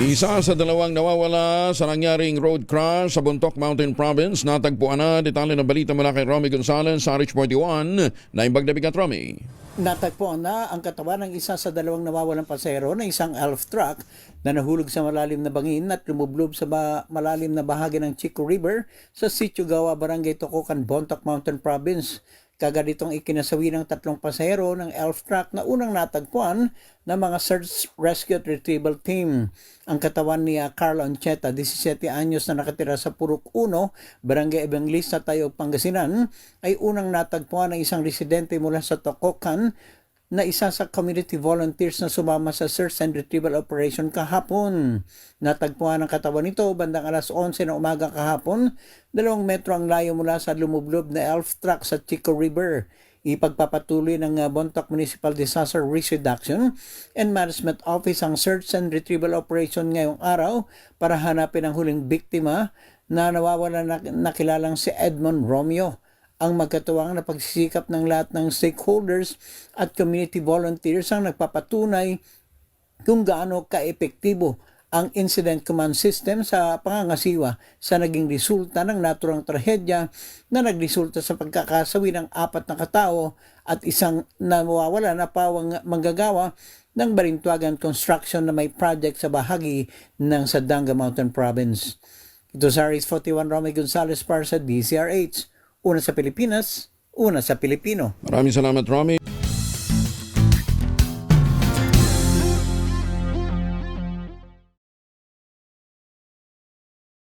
Isa sa dalawang nawawala sa nangyaring road crash sa Buntok Mountain Province, natagpuan na detalye ng balita mula kay Romy Gonzalez sa Rich 41 na imbag na Romy. Natagpuan na ang katawan ng isa sa dalawang nawawalang pasero na isang elf truck na nahulog sa malalim na bangin at lumublob sa malalim na bahagi ng Chico River sa Sitio Gawa, Barangay Tokokan, Bontoc Mountain Province. Kagad itong ikinasawi ng tatlong pasahero ng elf truck na unang natagpuan ng mga Search Rescue at Retrieval Team. Ang katawan ni ah, Carlo Ancheta, 17 anyos na nakatira sa Purok 1, Barangay Evangelista, Tayo, Pangasinan, ay unang natagpuan ng isang residente mula sa Tokokan na isa sa community volunteers na sumama sa search and retrieval operation kahapon. Natagpuan ang katawan nito bandang alas 11 ng umaga kahapon, dalawang metro ang layo mula sa lumublob na elf truck sa Chico River. Ipagpapatuloy ng uh, Bontoc Municipal Disaster Risk Reduction and Management Office ang search and retrieval operation ngayong araw para hanapin ang huling biktima na nawawala na nakilalang si Edmond Romeo ang magkatuwang na pagsisikap ng lahat ng stakeholders at community volunteers ang nagpapatunay kung gaano kaepektibo ang incident command system sa pangangasiwa sa naging resulta ng naturang trahedya na nagresulta sa pagkakasawi ng apat na katao at isang nawawala na pawang manggagawa ng Barintwagan Construction na may project sa bahagi ng Sadanga Mountain Province. Ito sa Aris 41 Romy Gonzalez para sa DCRH. Una sa Pilipinas, una sa Pilipino. Maraming salamat Romy.